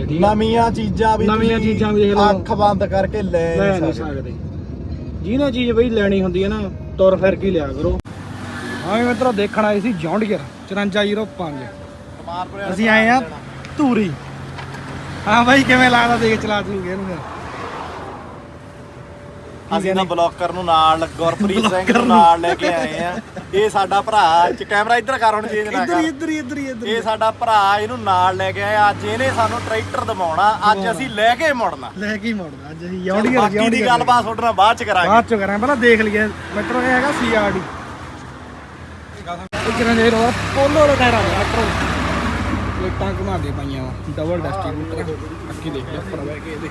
ਸਕਦੇ ਠੀਕ ਆ? ਨਵੀਆਂ ਚੀਜ਼ਾਂ ਵੀ ਨਵੀਆਂ ਤੁਸੀਂ ਚੀਜ਼ਾਂ ਵੀ ਦੇਖ ਲਓ। ਅੱਖ ਬੰਦ ਕਰਕੇ ਲੈ ਲੈ ਨਹੀਂ ਨਹੀਂ ਸਕਦੇ। ਸਕਦੇ। ਜਿਹਨੇ ਚੀਜ਼ ਬਈ ਲੈਣੀ ਹੁੰਦੀ ਹੈ ਨਾ ਤੁਰ ਫਿਰ ਕੇ ਹੀ ਲਿਆ ਕਰੋ। ਹਾਂ ਵੀ ਮਿੱਤਰੋ ਦੇਖਣ ਆਏ ਸੀ ਜੌਂਡੀਅਰ 5405 ਅਸੀਂ ਆਏ ਆ ਧੂਰੀ। ਹਾਂ ਬਾਈ ਕਿਵੇਂ ਲੱਗਦਾ ਦੇਖ ਚਲਾ ਚਲੂਗੇ ਇਹਨੂੰ ਫਿਰ? ਅਸੀਂ ਤਾਂ ਬਲੌਕਰ ਨੂੰ ਨਾਲ ਗੁਰਪ੍ਰੀਤ ਸਿੰਘ ਨੂੰ ਨਾਲ ਲੈ ਕੇ ਆਏ ਆ। ਇਹ ਸਾਡਾ ਭਰਾ ਚ ਕੈਮਰਾ ਇੱਧਰ ਕਰ ਹੁਣ ਚੇਂਜ ਨਾ ਕਰ। ਇੱਧਰ ਇੱਧਰ ਇੱਧਰ। ਇਹ ਸਾਡਾ ਭਰਾ ਇਹਨੂੰ ਨਾਲ ਲੈ ਕੇ ਆਏ ਅੱਜ ਇਹਨੇ ਸਾਨੂੰ ਟਰੈਕਟਰ ਦਿਵਾਉਣਾ। ਅੱਜ ਅਸੀਂ ਲੈ ਕੇ ਮੁੜਨਾ। ਲੈ ਕੇ ਹੀ ਮੁੜਦਾ ਅੱਜ ਅਸੀਂ ਜੌਂਡੀਅਰ ਬਾਕੀ ਦੀ ਗੱਲਬਾਤ ਤੁਹਾਡੇ ਨਾਲ ਬਾਅਦ ਚ ਕਰਾਂਗੇ। ਬਾਅਦ ਚ ਕਰਾਂ ਪਹਿਲਾਂ ਦੇਖ ਲਈਏ। ਮਿੱਤਰੋ ਇਹ ਹੈਗਾ ਸੀਆਰਡੀ ਇਹ ਕਿਰਾਂ ਦੇ ਰੋ ਪੋਲੋ ਦਾ ਟਾਇਰ ਆ ਮਿੱਤਰੋ ਪਲੇਟਾਂ ਘੁਮਾ ਦੇ ਪਾਈਆਂ ਵਾ ਡਬਲ ਡਿਸਟ੍ਰੀਬਿਊਟਰ ਅੱਕੀ ਦੇਖ ਲੈ ਉੱਪਰ ਬਹਿ ਕੇ ਇਹਦੇ।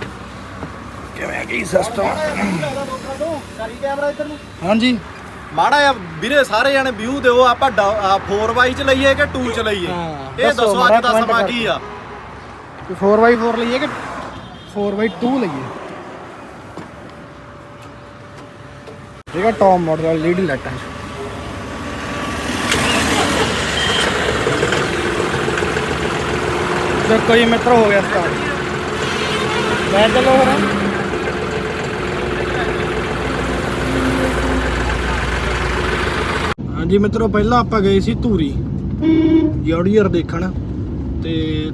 ਕਿਵੇਂ ਕੀ ਸਿਸਟਮ ਕਰੀ ਕੈਮਰਾ ਇੱਧਰ ਨੂੰ। ਹਾਂਜੀ। ਮਾੜਾ ਜਿਹਾ ਵੀਰੇ ਸਾਰੇ ਜਾਣੇ ਵਿਊ ਦਿਓ ਆਪਾਂ 4x ਚ ਲਈਏ ਕਿ 2 ਚ ਲਈਏ? ਹਾਂ, ਇਹ ਦੱਸੋ ਅੱਜ ਦਾ ਸਮਾਂ। ਕੀ ਆ? 4x4 ਲਈਏ ਕਿ 4x2 ਲਈਏ? ਠੀਕ ਹੈ ਟੌਪ ਮਾਡਲ ਲੀਡ ਲਾਈਟਾਂ ਤੇ ਕੋਈ ਮਿੱਤਰ ਹੋ ਗਿਆ ਸਟਾਰਟ ਲੈ ਚਲੋ ਫਿਰ ਹਾਂਜੀ ਮਿੱਤਰੋ, ਪਹਿਲਾਂ ਆਪਾਂ ਗਏ ਸੀ ਧੂਰੀ। ਜੌਡੀਅਰ ਦੇਖਣ। ਤੇ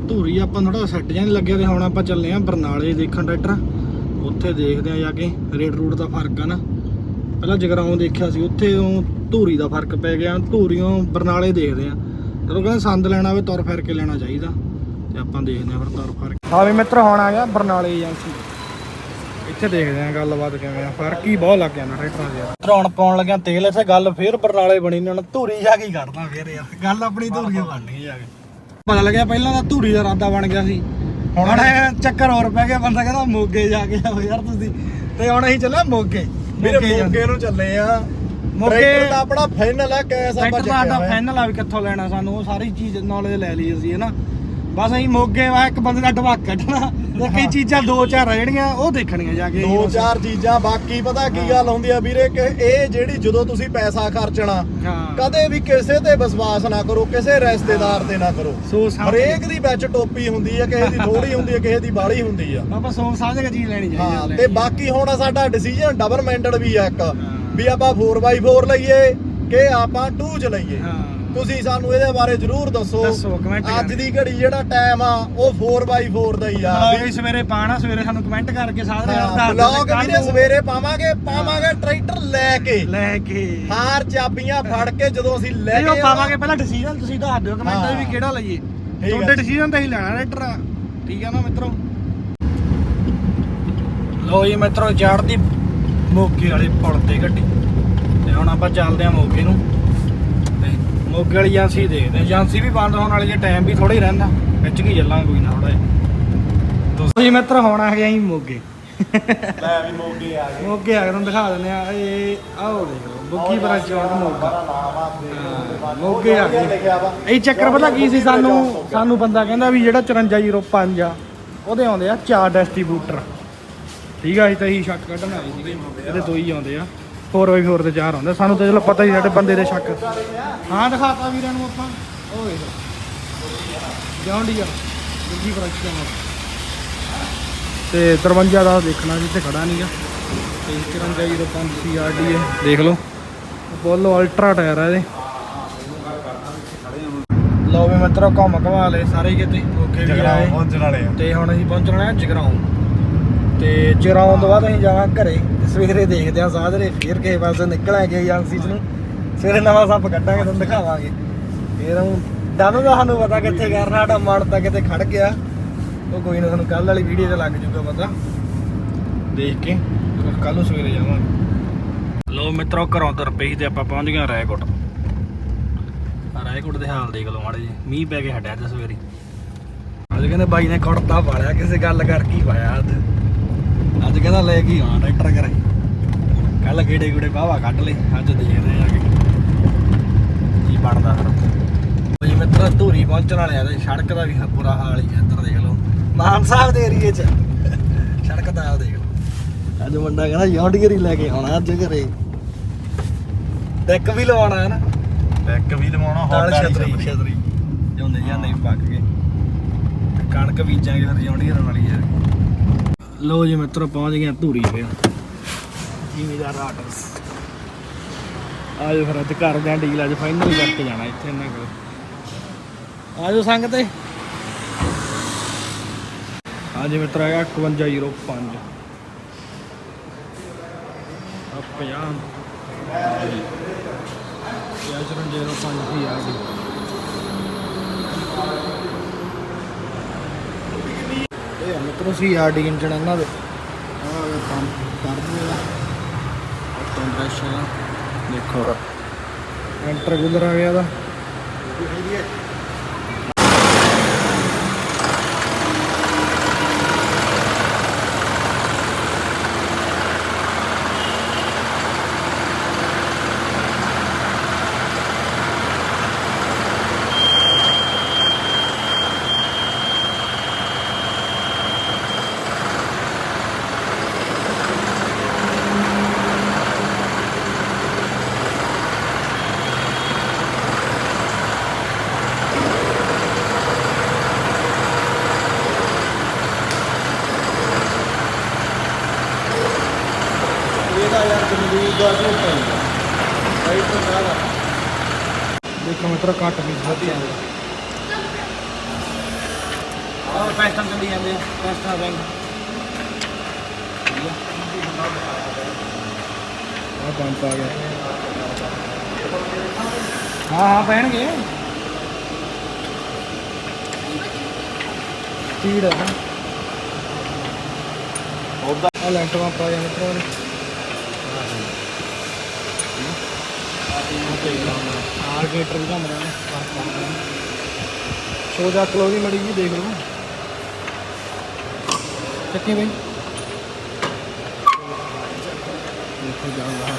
ਧੂਰੀ ਆਪਾਂ ਥੋੜਾ ਸੈੱਟ ਜਾਂ ਲੱਗਿਆ ਤੇ ਹੁਣ ਆਪਾਂ ਚੱਲੇ ਆਂ ਬਰਨਾਲੇ ਦੇਖਣ ਟਰੈਕਟਰ। ਉੱਥੇ ਦੇਖਦੇ ਆ ਜਾ ਕੇ ਰੇਟ ਰੂਟ ਦਾ ਫ਼ਰਕ ਆ ਨਾ। ਪਹਿਲਾਂ ਜਗਰਾਉਂ ਦੇਖਿਆ ਸੀ, ਉੱਥੇ ਉਹ ਧੂਰੀ ਦਾ ਫ਼ਰਕ ਪੈ ਗਿਆ। ਧੂਰੀਓਂ ਬਰਨਾਲੇ ਦੇਖਦੇ ਆ। ਜਦੋਂ ਕਹਿੰਦੇ ਸੰਦ ਲੈਣਾ ਹੋਵੇ, ਤੁਰ ਫਿਰ ਕੇ ਲੈਣਾ ਚਾਹੀਦਾ। ਤੇ ਆਪਾਂ ਦੇਖਦੇ ਆ ਫਿਰ ਤੁਰ ਫਿਰ ਕੇ। ਹਾਂ ਵੀ ਮਿੱਤਰ, ਹੁਣ ਆ ਗਿਆ ਬਰਨਾਲੇ ਏਜੰਸੀ। ਇੱਥੇ ਦੇਖਦੇ ਆ ਗੱਲਬਾਤ ਕਿਵੇਂ ਆ। ਫ਼ਰਕ ਹੀ ਬਹੁਤ ਲੱਗ ਗਿਆ ਨਾ ਟਰੈਕਟਰਾਂ ਦੇ। ਧਰੌਣ ਪਾਉਣ ਲੱਗਿਆ ਤੇਲ ਇੱਥੇ ਗੱਲ ਫੇਰ ਬਰਨਾਲੇ ਬਣੀ ਨੇ ਹੁਣ ਧੂਰੀ ਜਾ ਕੇ ਹੀ ਕੱਢਦਾ ਫੇਰ ਯਾਰ। ਗੱਲ ਆਪਣੀ ਧੂਰੀ ਬਣਨੀ ਜਾ ਕੇ ਪਤਾ ਲੱਗਿਆ ਪਹਿਲਾਂ ਤਾਂ ਧੂਰੀ ਦਾ ਇਰਾਦਾ ਬਣ ਗਿਆ ਸੀ। ਹੁਣ ਚੱਕਰ ਹੋਰ ਪੈ ਗਿਆ ਬੰਦਾ ਕਹਿੰਦਾ ਮੋਗੇ ਜਾ ਕੇ ਆਓ ਯਾਰ ਤੁਸੀਂ। ਤੇ ਹੁਣ ਅਸੀਂ ਚੱਲਿਆ ਮੋਗੇ। ਵੀਰੇ ਮੋਗੇ ਨੂੰ ਚੱਲੇ ਆ। ਮੋਗੇ- ਦਾ ਆਪਣਾ ਫਾਈਨਲ ਆ ਕੈਸ ਆਪਾਂ ਟਰੈਕਟਰ ਦਾ ਚੱਕਿਆ ਫਾਈਨਲ ਆ ਵੀ ਕਿੱਥੋਂ ਲੈਣਾ ਸਾਨੂੰ ਉਹ ਸਾਰੀ ਚੀਜ਼ ਨੌਲੇਜ ਲੈ ਲਈ ਅਸੀਂ ਹੈ ਨਾ। ਬਸ ਅਸੀਂ ਮੋਗੇ ਵਾ ਇੱਕ ਬੰਦੇ ਦਾ ਡਵਾਕ ਕੱਢਣਾ ਤੇ ਕਈ ਚੀਜ਼ਾਂ ਦੋ ਚਾਰ ਰਹਿਣੀਆਂ ਉਹ ਦੇਖਣੀਆਂ ਜਾ ਕੇ ਦੋ। ਚਾਰ ਚੀਜ਼ਾਂ ਬਾਕੀ ਪਤਾ ਕੀ ਗੱਲ ਹੁੰਦੀ ਆ ਵੀਰੇ ਕਿ ਇਹ ਜਿਹੜੀ ਜਦੋਂ ਤੁਸੀਂ ਪੈਸਾ ਖਰਚਣਾ ਕਦੇ ਵੀ ਕਿਸੇ ਤੇ ਵਿਸ਼ਵਾਸ ਨਾ ਕਰੋ ਕਿਸੇ ਰਿਸ਼ਤੇਦਾਰ ਤੇ ਨਾ ਕਰੋ। ਹਰੇਕ ਦੀ ਵਿੱਚ ਟੋਪੀ ਹੁੰਦੀ ਆ ਕਿਸੇ ਦੀ ਥੋੜੀ ਹੁੰਦੀ ਆ ਕਿਸੇ ਦੀ ਬਾਲੀ ਹੁੰਦੀ ਆ। ਆਪਾਂ ਸੋਚ ਸਮਝ ਕੇ ਚੀਜ਼ ਲੈਣੀ ਚਾਹੀਦੀ ਹੈ ਤੇ ਬਾਕੀ ਹੁਣ ਸਾਡਾ ਡਿਸੀਜਨ ਡਬਲ ਮਾਈਂਡਡ ਵੀ ਆ ਇੱਕ ਵੀ ਆਪਾਂ 4x4 ਲਈਏ ਕਿ ਆਪਾਂ 2 ਚ ਲਈਏ। ਹਾਂ। ਤੁਸੀਂ ਸਾਨੂੰ ਇਹਦੇ ਬਾਰੇ ਜਰੂਰ ਦੱਸੋ। ਦੱਸੋ, comment ਅੱਜ ਕਰਕੇ। ਦੀ ਘੜੀ ਜਿਹੜਾ ਟਾਈਮ ਆ ਉਹ 4x4 ਦਾ ਹੀ ਆ। ਬਲੌਗ ਸਵੇਰੇ ਪਾਣਾ ਸਵੇਰੇ ਸਾਨੂੰ ਕਮੈਂਟ ਕਰਕੇ ਸਾਰੇ ਯਾਰ ਦੱਸ ਬਲੌਗ ਕੱਲ੍ਹ ਵੀਰੇ ਨੂੰ ਸਵੇਰੇ ਪਾਵਾਂਗੇ ਪਾਵਾਂਗੇ ਟਰੈਕਟਰ ਲੈ ਕੇ। ਲੈ ਕੇ। ਹਾਰ ਚਾਬੀਆਂ ਫੜ ਕੇ ਜਦੋਂ ਅਸੀਂ ਲੈ ਕੇ ਪਾਵਾਂਗੇ ਪਹਿਲਾਂ ਡਿਸੀਜਨ ਤੁਸੀਂ ਦੱਸ ਦਿਓ ਕਮੈਂਟ ਹਾਂ। ਵੀ ਕਿਹੜਾ ਲਈਏ। ਆ। ਤੁਹਾਡੇ ਡਿਸੀਜਨ ਤੇ ਹੀ ਲੈਣਾ ਰੈਟਰ ਠੀਕ ਆ ਨਾ ਮਿੱਤਰੋ? ਲੋ ਜੀ ਮਿੱਤਰੋ ਚੜ੍ਹਦੀ ਮੋਗੇ ਵਾਲੇ ਪੁਲ ਤੇ ਗੱਡੀ। ਤੇ ਹੁਣ ਆਪਾਂ ਚੱਲਦੇ ਆ ਮੋਗੇ ਨੂੰ। ਮੋਗੇ ਵਾਲੀ ਏਜੰਸੀ ਦੇਖਦੇ ਏਜੰਸੀ ਵੀ ਬੰਦ ਹੋਣ ਵਾਲੀ ਜੇ ਟਾਈਮ ਵੀ ਥੋੜਾ ਹੀ ਰਹਿੰਦਾ। ਵਿੱਚ ਕੀ ਚੱਲਾਂਗੇ ਕੋਈ ਨਾ ਥੋੜਾ ਜੀ ਮਿੱਤਰ ਹੁਣ ਆ ਜੀ ਮੋਗੇ। ਲੈ ਵੀ ਮੋਗੇ ਆ ਗਏ। ਮੋਗੇ ਆ ਕੇ ਤੁਹਾਨੂੰ ਦਿਖਾ ਦਿੰਦੇ ਆ। ਇਹ ਆਓ ਦੇਖ ਲਓ ਬੁੱਗੀ ਬ੍ਰਾਂਚ ਵਾਲਾ ਮੋਗਾ। ਹਾਂ, ਮੋਗੇ ਆ ਗਏ। ਇਹ ਚੱਕਰ ਪਤਾ ਕੀ ਸੀ ਸਾਨੂੰ ਸਾਨੂੰ ਬੰਦਾ ਕਹਿੰਦਾ ਵੀ ਜਿਹੜਾ 5405 ਆ ਉਹਦੇ ਆਉਂਦੇ ਆ ਚਾਰ ਡਿਸਟ੍ਰੀਬਿਊਟਰ ਠੀਕ ਆ ਅਸੀਂ ਤਾਂ ਇਹੀ ਸ਼ੱਕ ਕੱਢਣ ਆਏ ਸੀਗੇ। ਇਹਦੇ ਦੋ ਹੀ ਆਉਂਦੇ ਆ। 4x4 ਦੇ ਚਾਰ ਆਉਂਦੇ ਸਾਨੂੰ ਤਾਂ ਚਲੋ ਪਤਾ ਹੀ ਸਾਡੇ ਬੰਦੇ ਦੇ ਸ਼ੱਕ। ਹਾਂ ਦਿਖਾਤਾ ਵੀਰਾਂ ਨੂੰ ਆਪਾਂ। ਉਹ ਵੇਖ ਜਾਂਡੀ ਆ। ਦੂਜੀ ਬ੍ਰਾਂਚ ਦਾ ਤੇ 53 ਦਾ ਦੇਖਣਾ ਜਿੱਥੇ ਖੜਾ ਨਹੀਂਗਾ ਤੇ 5405 ਸੀਆਰਡੀ ਹੈ ਦੇਖ ਲਓ। ਬੋਲੋ ਅਲਟਰਾ ਟਾਇਰ ਆ ਇਹਦੇ। ਲਓ ਵੀ ਮਿੱਤਰੋ ਘੁੰਮ ਘਵਾ ਲਏ ਸਾਰੇ ਕਿਤੇ। ਓਕੇ ਵੀ ਆਏ। ਪਹੁੰਚਣ ਵਾਲੇ ਆ। ਤੇ ਹੁਣ ਅਸੀਂ ਪਹੁੰਚਣ ਵਾਲੇ ਆ ਜਗਰਾਉਂ। ਤੇ ਜਗਰਾਉਂ ਤੋਂ ਬਾਅਦ ਅਸੀਂ ਜਾਵਾਂ ਘਰੇ। ਤੇ ਸਵੇਰੇ ਦੇਖਦੇ ਆ ਸਾਜਰੇ ਫੇਰ ਕਿਸੇ ਪਾਸੇ ਨਿਕਲਾਂਗੇ ਏਜੰਸੀ ਚ ਨੂੰ। ਸਵੇਰੇ ਨਵਾਂ ਸੱਪ ਕੱਢਾਂਗੇ, ਤੁਹਾਨੂੰ ਦਿਖਾਵਾਂਗੇ। ਫੇਰ ਉਹ ਡਨ ਦਾ ਸਾਨੂੰ ਪਤਾ ਕਿੱਥੇ ਕਰਨਾ ਸਾਡਾ ਮਨ ਤਾਂ ਕਿਤੇ ਖੜ ਗਿਆ। ਉਹ ਕੋਈ ਨਾ ਸਾਨੂੰ ਕੱਲ ਵਾਲੀ ਵੀਡੀਓ ਤੇ ਲੱਗ ਜੂਗਾ ਪਤਾ। ਦੇਖ ਕੇ ਕੱਲ ਨੂੰ ਸਵੇਰੇ ਜਾਵਾਂਗੇ। ਲੋ ਮਿੱਤਰੋ, ਘਰੋਂ ਤੁਰ ਪਈ ਤੇ ਆਪਾਂ ਪਹੁੰਚ ਗਏ ਰਾਏਕੋਟ। ਰਾਏਕੋਟ ਦੇ ਹਾਲ ਦੇਖ ਲਓ ਮਾੜੇ ਜੀ ਮੀਂਹ ਪੈ ਕੇ ਹਟਿਆ ਅੱਜ ਸਵੇਰੇ। ਅੱਜ ਕਹਿੰਦੇ ਬਾਈ ਨੇ ਕੁੜਤਾ ਪਾਲਿਆ, ਕਿਸੇ ਗੱਲ ਕਰਕੇ ਕੀ ਪਾਇਆ ਅੱਜ। ਅੱਜ ਕਹਿੰਦਾ ਲੈ ਕੇ ਆਉਣਾ ਟਰੈਕਟਰ ਕਰੇ। ਕੱਲ ਗੇੜੇ ਗੂੜੇ ਬਾਵਾ ਕੱਢ ਲਏ ਅੱਜ ਦੇਖਦੇ ਆ ਕਿ ਕੀ ਬਣਦਾ ਫਿਰ ਜੀ ਮਿੱਤਰ ਧੂਰੀ ਪਹੁੰਚਣ ਵਾਲੇ ਆ ਤੇ ਸੜਕ ਦਾ ਵੀ ਬੁਰਾ ਹਾਲ ਹੀ ਇੱਧਰ ਦੇਖ ਲਓ। ਮਾਨ ਸਾਹਿਬ ਦੇ ਏਰੀਏ 'ਚ। ਸੜਕ ਦਾ ਆ ਦੇਖ ਲਓ। ਅੱਜ ਮੁੰਡਾ ਕਹਿੰਦਾ ਯੌਂਡੀਗਰੀ ਲੈ ਕੇ ਆਉਣਾ ਅੱਜ ਘਰੇ। ਡੈਕ ਵੀ ਲਵਾਉਣਾ ਹੈ ਨਾ? ਇੱਕ ਵੀ ਲਵਾਉਣਾ ਹੌਂਡਾ ਛਤਰੀ ਛਤਰੀ। ਜਾਂਦੇ ਜਾਂਦੇ ਪੱਕ ਗਏ। ਕਣਕ ਬੀਜਾਂਗੇ ਫਿਰ ਜੌਂਡੀਆਂ ਵਾਲੀ ਯਾਰ ਲੋ ਜੀ ਮਿੱਤਰੋ ਪਹੁੰਚ ਗਏ ਧੂਰੀ ਤੇ। ਜ਼ਿਮੀਦਾਰ ਆਟਸ ਆਜੋ ਫਿਰ ਅੱਜ ਕਰਦੇ ਆਂ ਡੀਲ ਅੱਜ ਫਾਈਨਲ ਕਰਕੇ ਜਾਣਾ, ਇੱਥੇ ਇਹਨਾਂ ਕੋਲ ਆਜੋ ਸੰਗ ਤੇ ਹਾਂਜੀ ਮਿੱਤਰ, ਹੈਗਾ 5105 ਆ 50 ਯਾਚਰਨ 05 ਹੀ ਆ ਗਈ। ਇਹ ਮਿੱਤਰੋ, ਸੀ ਆਰਡੀ ਇੰਜਣ ਇਹਨਾਂ ਦੇ। ਆਹ ਪੰਪ ਕਰ ਦੂਗਾ ਕੰਪਰੈਸ਼ਨ ਦੇਖੋ। ਐਂਟਰ ਗੁੱਲਰ ਆ ਗਿਆ ਦਾ ਇਹਦਾ ਯਾਰ ਜਮਦੂਰ ਦਾ ਕੀ ਪੈਂਦਾ ਰਾਈਟ ਤੋਂ ਸਾਰਾ ਕੱਟ ਵੀ ਖਾਦੀ ਆ ਆਹ ਪੈਸਟਨ ਚੱਲੀ ਜਾਂਦੇ ਆ ਪੈਸਟਨ ਬੈਂਕ ਆ ਪੰਪ ਆ ਗਿਆ। ਹਾਂ ਹਾਂ ਪੈਣਗੇ। ਸਪੀਡ ਉਹਦਾ ਆ ਲੈਂਟ ਪੰਪ ਆ ਗਿਆ ਮਿੱਤਰੋ ਨੇ ਆਰਗੇਟਰ ਵੀ ਘੁੰਮ ਰਿਹਾ ਨੇ ਸੋ ਜਾ ਕਲੋ ਦੀ ਮੜੀ ਜੀ ਦੇਖ ਲਓ ਚੱਕੀ ਬਈ ਦੇਖੋ ਜਾਂਦਾ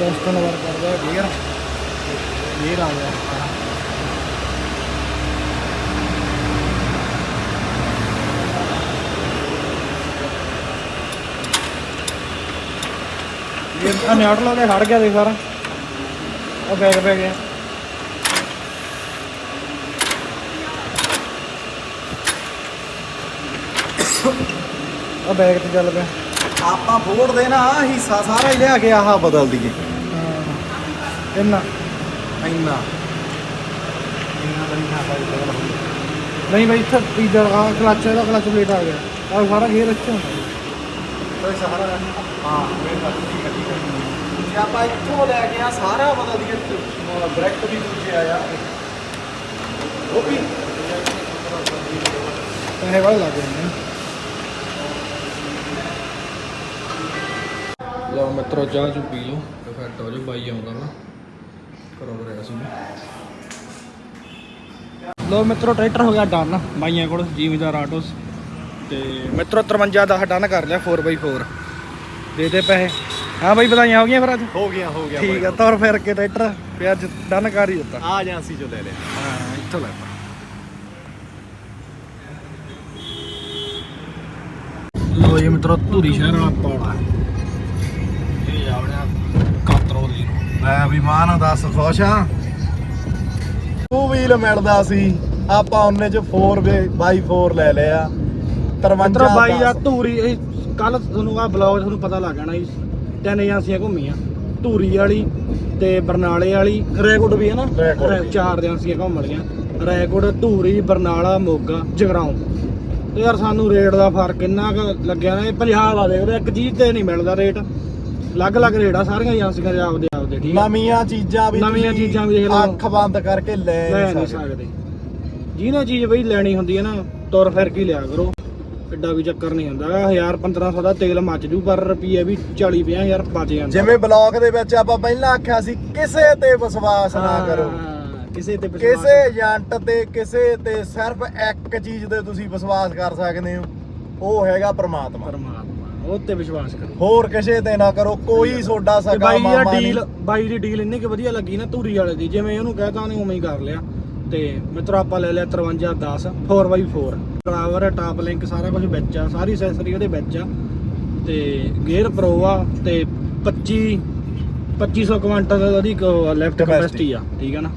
ਟੈਸਟਨ ਵਰ ਕਰਦਾ ਗੇਅਰ ਗੇਅਰ ਆ ਗਿਆ ਇਹ ਆ ਨਿਆਟ ਲਾ ਕੇ ਖੜ ਗਿਆ ਦੇਖ ਸਾਰਾ। ਉਹ ਬੈਗ ਪੈ ਗਿਆ। ਉਹ ਬੈਗ ਤੇ ਚੱਲ ਪਿਆ। ਆਪਾਂ ਫੋੜ ਦੇ ਨਾ ਆਹ ਹਿੱਸਾ ਸਾਰਾ ਹੀ ਲਿਆ ਕੇ ਆਹ ਬਦਲ ਦਈਏ। ਇੰਨਾ ਇੰਨਾ। ਇੰਨਾ ਤਾਂ ਨਹੀਂ ਆਪਾਂ ਬਦਲ ਨਹੀਂ ਬਈ ਇੱਥੇ ਤੀਜਾ ਆ ਕਲੱਚ ਇਹਦਾ ਕਲੱਚ ਪਲੇਟ ਆ ਗਿਆ। ਆ ਸਾਰਾ ਗੇਅਰ ਇੱਥੇ ਹੁੰਦਾ। ਕੋਈ ਸਹਾਰਾ ਹਾਂ? ਇਹ ਤਾਂ ਠੀਕ ਹੈ ਠੀਕ ਹੈ। ਜੇ ਆਪਾਂ ਇੱਥੋਂ ਲੈ ਕੇ ਆ ਸਾਰਾ ਬਦਲ ਦਈਏ ਬ੍ਰੈਕ ਵੀ ਦੂਜੇ ਆਇਆ। ਉਹ ਵੀ ਪੈਸੇ ਵਾਲੇ ਲੱਗ ਜਾਂਦੇ ਲਓ ਮਿੱਤਰੋ ਚਾਹ ਚੁ ਪੀ ਲਓ। ਤੇ ਫਿਰ ਟੋ ਜੋ ਬਾਈ ਆਉਂਦਾ ਵਾ। ਕਰੋ ਰਿਹਾ ਸੀ ਲਓ ਮਿੱਤਰੋ ਟਰੈਕਟਰ ਹੋ ਗਿਆ ਡਨ। ਬਾਈਆਂ ਕੋਲ ਜੀਵੀਦਾਰ ਆਟੋਸ। ਤੇ ਮਿੱਤਰੋ 53 ਦਾ ਡਨ ਕਰ ਲਿਆ 4x4 ਦੇ ਦੇ ਪੈਸੇ। ਹਾਂ ਬਾਈ ਵਧਾਈਆਂ ਹੋ ਗਈਆਂ ਫਿਰ ਅੱਜ? ਹੋ ਗਿਆ ਹੋ ਗਿਆ ਠੀਕ ਆ ਤੁਰ ਫਿਰ ਕੇ ਟਰੈਕਟਰ ਤੇ ਅੱਜ ਡਨ ਕਰ ਹੀ ਦਿੱਤਾ। ਆ ਏਜੰਸੀ ਚੋਂ ਲੈ ਲਿਆ। ਹਾਂ ਇੱਥੋਂ ਲੈ ਲੋ। ਇਹ ਮਿੱਤਰੋ ਧੂਰੀ ਸ਼ਹਿਰ ਵਾਲਾ ਪੌੜਾ। ਇਹ ਜਾਵੜਿਆ ਕਾਤਰੋਲੀ ਨੂੰ ਮੈਂ ਅਭਿਮਾਨ ਦੱਸ ਖੁਸ਼ ਆ? ਟੂ ਵੀਲ ਮਿਲਦਾ ਸੀ। ਆਪਾਂ ਉਹਨੇ ਚ 4x4 ਲੈ ਲਿਆ। 53 ਮਿੱਤਰੋ ਬਾਈ ਦਾ ਧੂਰੀ ਕੱਲ ਤੁਹਾਨੂੰ ਆ ਬਲੌਗ ਤੁਹਾਨੂੰ ਪਤਾ ਲੱਗ ਜਾਣਾ ਜੀ ਤਿੰਨ ਏਜੰਸੀਆਂ ਘੁੰਮੀਆਂ। ਧੂਰੀ ਵਾਲੀ ਤੇ ਬਰਨਾਲੇ ਵਾਲੀ ਰੈਕੋਰਡ ਵੀ ਹੈ ਨਾ? ਰੈਕੋਰਡ ਰੈ- ਚਾਰ ਏਜੰਸੀਆਂ ਘੁੰਮ ਲਈਆਂ ਰੈਕੋਰਡ ਧੂਰੀ ਬਰਨਾਲਾ ਮੋਗਾ ਜਗਰਾਉਂ। ਤੇ ਯਾਰ ਸਾਨੂੰ ਰੇਟ ਦਾ ਫ਼ਰਕ ਇੰਨਾ ਕੁ ਲੱਗਿਆ ਨਾ ਇਹ ਪੰਜਾਬ ਆ ਦੇਖਦੇ ਇੱਕ ਚੀਜ਼ ਤੇ ਨਹੀਂ ਮਿਲਦਾ ਰੇਟ। ਅਲੱਗ-ਅਲੱਗ ਰੇਟ ਆ ਸਾਰੀਆਂ ਏਜੰਸੀਆਂ ਦੇ ਆਪਦੇ ਆਪਦੇ ਠੀਕ ਆ? ਨਵੀਆਂ ਚੀਜ਼ਾਂ ਵੀ ਨਵੀਆਂ ਤੁਸੀਂ ਚੀਜ਼ਾਂ ਵੀ ਦੇਖ ਲਓ। ਅੱਖ ਬੰਦ ਕਰਕੇ ਲੈ ਲੈ ਨਹੀਂ ਨਹੀਂ ਸਕਦੇ। ਸਕਦੇ। ਜਿਹਨੇ ਚੀਜ਼ ਬਈ ਲੈਣੀ ਹੁੰਦੀ ਹੈ ਨਾ ਤੁਰ ਫਿਰ ਕੇ ਹੀ ਲਿਆ ਕਰੋ। ਐਡਾ ਵੀ ਚੱਕਰ ਨਹੀਂ ਹੁੰਦਾ। 1000 1500 ਦਾ ਤੇਲ ਮੱਚ ਜੂ ਪਰ ਰੁਪਈਏ ਵੀ 40 50 ਹਜ਼ਾਰ ਬਚ ਜਾਂਦਾ। ਜਿਵੇਂ ਬਲੌਗ ਦੇ ਵਿੱਚ ਆਪਾਂ ਪਹਿਲਾਂ ਆਖਿਆ ਸੀ ਕਿਸੇ ਤੇ ਵਿਸ਼ਵਾਸ ਨਾ ਕਰੋ। ਕਿਸੇ ਤੇ ਵਿਸ਼ਵਾਸ ਕਿਸੇ ਏਜੰਟ ਤੇ ਕਿਸੇ ਤੇ ਸਿਰਫ ਇੱਕ ਚੀਜ਼ ਤੇ ਤੁਸੀਂ ਵਿਸ਼ਵਾਸ ਕਰ ਸਕਦੇ ਹੋ ਉਹ ਹੈਗਾ ਪ੍ਰਮਾਤਮਾ। ਪਰਮਾਤਮਾ ਉਹ ਤੇ ਵਿਸ਼ਵਾਸ ਕਰੋ। ਹੋਰ ਕਿਸੇ ਤੇ ਨਾ ਕਰੋ ਕੋਈ ਸੋਡਾ ਤੇ ਸਕਾ ਬਾਈ ਦਾ ਮਾਮਾ ਡੀਲ ਬਾਈ ਦੀ ਡੀਲ ਇੰਨੀ ਕਿ ਵਧੀਆ ਲੱਗੀ ਨਾ ਧੂਰੀ ਵਾਲੇ ਦੀ ਜਿਵੇਂ ਉਹਨੂੰ ਕਹਿਤਾ ਉਹਨੇ ਉਵੇਂ ਹੀ ਕਰ ਲਿਆ। ਤੇ ਮਿੱਤਰੋ ਆਪਾਂ ਲੈ ਲਿਆ 5310 4x4 ਡਰਾਈਵਰ ਟਾਪ ਲਿੰਕ ਸਾਰਾ ਕੁਝ ਵਿੱਚ ਆ ਸਾਰੀ ਐਕਸੈਸਰੀ ਉਹਦੇ ਵਿੱਚ ਆ। ਤੇ ਗੇਅਰ ਪ੍ਰੋ ਆ ਤੇ 25 2500 ਕੁਆਂਟਲ ਉਹਦੀ ਲੈਫਟ। ਕਪੈਸਿਟੀ ਆ ਠੀਕ ਆ ਨਾ?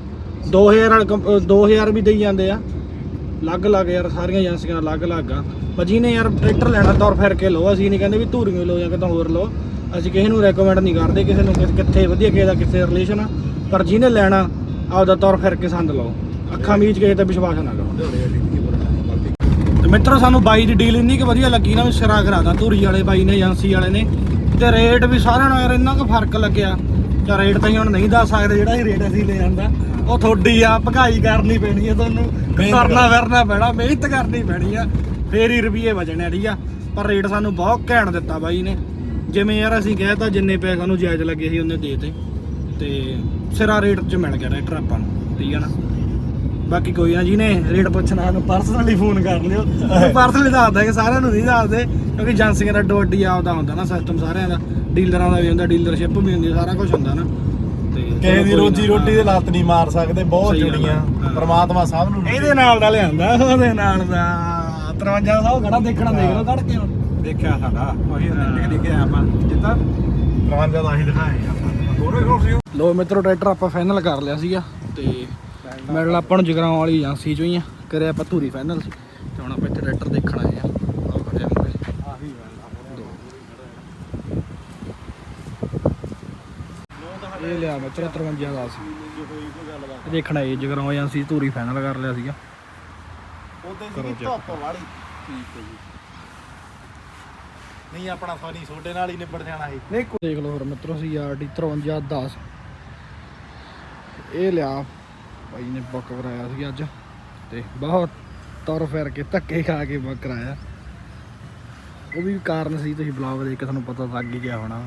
2000 ਵਾਲੇ ਕੰਪ- ਅਹ 2000 ਵੀ ਦੇਈ ਜਾਂਦੇ ਆ। ਅਲੱਗ ਅਲੱਗ ਯਾਰ ਸਾਰੀਆਂ ਏਜੰਸੀਆਂ ਅਲੱਗ ਅਲੱਗ ਆ। ਪਰ ਜਿਹਨੇ ਯਾਰ ਟਰੈਕਟਰ ਲੈਣਾ ਦੌਰ ਫਿਰ ਕੇ ਲਓ ਅਸੀਂ ਨਹੀਂ ਕਹਿੰਦੇ ਵੀ ਧੂਰੀਆਂ ਲਓ ਜਾਂ ਕਿਤੋਂ ਹੋਰ ਲਓ। ਅਸੀਂ ਕਿਸੇ ਨੂੰ ਰეკਮੈਂਡ ਨਹੀਂ ਕਰਦੇ ਕਿਸੇ ਨੂੰ ਕਿੱਥੇ ਵਧੀਆ ਕਿਸੇ ਦਾ ਕਿੱਥੇ ਰਿਲੇਸ਼ਨ ਆ। ਪਰ ਜਿਹਨੇ ਲੈਣਾ ਆਪਦਾ ਤੌਰ ਫਿਰ ਕੇ ਸੰਦ ਲਓ। ਅੱਖਾਂ ਮੀਚ ਕਿਸੇ ਤੇ ਵਿਸ਼ਵਾਸ ਨਾ ਕਰੋ। ਤੇ ਮਿੱਤਰੋ ਸਾਨੂੰ ਬਾਈ ਦੀ ਡੀਲ ਇੰਨੀ ਕਿ ਵਧੀਆ ਲੱਗੀ ਨਾ ਵੀ ਸਿਰਾ ਕਰਾਦਾ ਧੂਰੀ ਵਾਲੇ ਬਾਈ ਨੇ ਏਜੰਸੀ ਵਾਲੇ ਨੇ। ਤੇ ਰੇਟ ਵੀ ਸਾਰਿਆਂ ਨਾਲ ਯਾਰ ਇੰਨਾ ਕੁ ਫ਼ਰਕ ਲੱਗਿਆ। ਤੇ ਰੇਟ ਤਾਂ ਹੁਣ ਨਹੀਂ ਦੱਸ ਸਕਦੇ ਜਿਹੜਾ ਇਹ ਰੇਟ ਅਸੀਂ ਲੈ ਜਾਂਦਾ ਉਹ ਤੁਹਾਡੀ ਆ ਭਗਾਈ ਕਰਨੀ ਪੈਣੀ ਹੈ ਤੁਹਾਨੂੰ। ਕਰਨਾ ਫਿਰਨਾ ਪੈਣਾ ਮਿਹਨਤ ਕਰਨੀ ਪੈਣੀ ਆ। ਫੇਰ ਹੀ ਰੁਪਏ ਬਚਣੇ ਆ ਠੀਕ ਆ। ਪਰ ਰੇਟ ਸਾਨੂੰ ਬਹੁਤ ਘੈਂਟ ਦਿੱਤਾ ਬਾਈ ਨੇ। ਜਿਵੇਂ ਯਾਰ ਅਸੀਂ ਕਹਿਤਾ ਜਿੰਨੇ ਪੈਸੇ ਸਾਨੂੰ ਜਾਇਜ਼ ਲੱਗੇ ਸੀ ਉਹਨੇ ਦੇ ਤੇ। ਤੇ ਸਿਰਾ ਰੇਟ 'ਚ ਮਿਲ ਗਿਆ ਟਰੈਕਟਰ ਆਪਾਂ ਨੂੰ। ਠੀਕ ਆ ਨਾ? ਬਾਕੀ ਕੋਈ ਨਾ ਜਿਹਨੇ ਰੇਟ ਪੁੱਛਣਾ ਸਾਨੂੰ ਪਰਸਨਲੀ ਫੋਨ ਕਰ ਲਿਓ। ਪਰਸਨਲੀ ਦੱਸ ਦਾਂਗੇ ਸਾਰਿਆਂ ਨੂੰ ਨਹੀਂ ਦੱਸਦੇ ਕਿਉਂਕਿ ਏਜੰਸੀਆਂ ਦਾ ਡੋਡੀ ਆਪਦਾ ਹੁੰਦਾ ਨਾ ਸਿਸਟਮ ਸਾਰਿਆਂ ਦਾ। ਡੀਲਰਾਂ ਦਾ ਵੀ ਹੁੰਦਾ ਡੀਲਰਸ਼ਿਪ ਵੀ ਹੁੰਦੀ ਸਾਰਾ ਕੁਝ ਹੁੰਦਾ ਨਾ। ਤੇ ਕਿਸੇ ਦੀ ਰੋਜੀ ਨਾ। ਰੋਟੀ ਦੇ ਲੱਤ ਨਹੀਂ ਮਾਰ ਸਕਦੇ ਬਹੁਤ ਸਹੀ। ਜੁੜੀਆਂ। ਪ੍ਰਮਾਤਮਾ ਸਭ ਨੂੰ ਇਹਦੇ ਨਾਲ ਦਾ ਲਿਆਂਦਾ ਉਹਦੇ ਨਾਲ ਦਾ। 53 ਦਾ ਉਹ ਖੜਾ ਦੇਖਣਾ ਦੇਖ ਲਓ ਕੱਢ ਕੇ ਦੇਖਿਆ ਸਾਡਾ ਉਹੀ ਨਿੱਕ ਨਿੱਕ ਆਪਾਂ ਜਿੱਦਾਂ। ਪ੍ਰਬੰਧ ਦਾ ਅਸੀਂ ਦਿਖਾਏ ਆਪਾਂ ਲੋ ਮਿੱਤਰੋ ਟਰੈਕਟਰ ਆਪਾਂ ਫਾਈਨਲ ਕਰ ਲਿਆ ਸੀਗਾ ਤੇ ਮਿਲਣ ਆਪਾਂ ਨੂੰ ਜਗਰਾਉਂ ਵਾਲੀ ਏਜੰਸੀ ਚੋਂ ਹੀ ਆ ਕਰਿਆ ਆਪਾਂ ਧੂਰੀ ਫਾਈਨਲ ਸੀ। ਤੇ ਹੁਣ ਆਪਾਂ ਇੱਥੇ ਟਰੈਕਟਰ ਦੇਖਣ ਆਏ ਆ। ਆਹ ਖੜੇ ਆ ਮੁੰਡੇ। ਆਹੀ ਇਹ ਲਿਆ ਮਿੱਤਰੋ 53 ਦਾ ਸੀ। ਦੇਖਣਾ ਇਹ ਜਗਰਾਉਂ ਏਜੰਸੀ ਧੂਰੀ ਫਾਈਨਲ ਕਰ ਲਿਆ ਸੀਗਾ। ਉਹਦੇ ਸੀ। ਧੁੱਪ ਵਾਲੀ। ਠੀਕ ਹੈ ਜੀ। ਨਹੀਂ ਆਪਣਾ ਸਾਰੀ ਛੋਟੇ ਨਾਲ ਹੀ ਨਿਬੜ ਜਾਣਾ ਸੀ। ਨਹੀਂ ਦੇਖ ਲਓ ਹੋਰ ਮਿੱਤਰੋ ਸੀ ਆਰਡੀ 5310 ਇਹ ਲਿਆ। ਭਾਈ ਨੇ ਬੁੱਕ ਕਰਾਇਆ ਸੀ ਅੱਜ ਤੇ ਬਹੁਤ ਤੁਰ ਫਿਰ ਕੇ ਧੱਕੇ ਖਾ ਕੇ ਬੁੱਕ ਕਰਾਇਆ। ਉਹ ਵੀ ਕਾਰਨ ਸੀ, ਤੁਸੀਂ ਬਲੌਗ ਦੇਖ ਕੇ ਤੁਹਾਨੂੰ ਪਤਾ ਲੱਗ ਹੀ ਗਿਆ ਹੋਣਾ।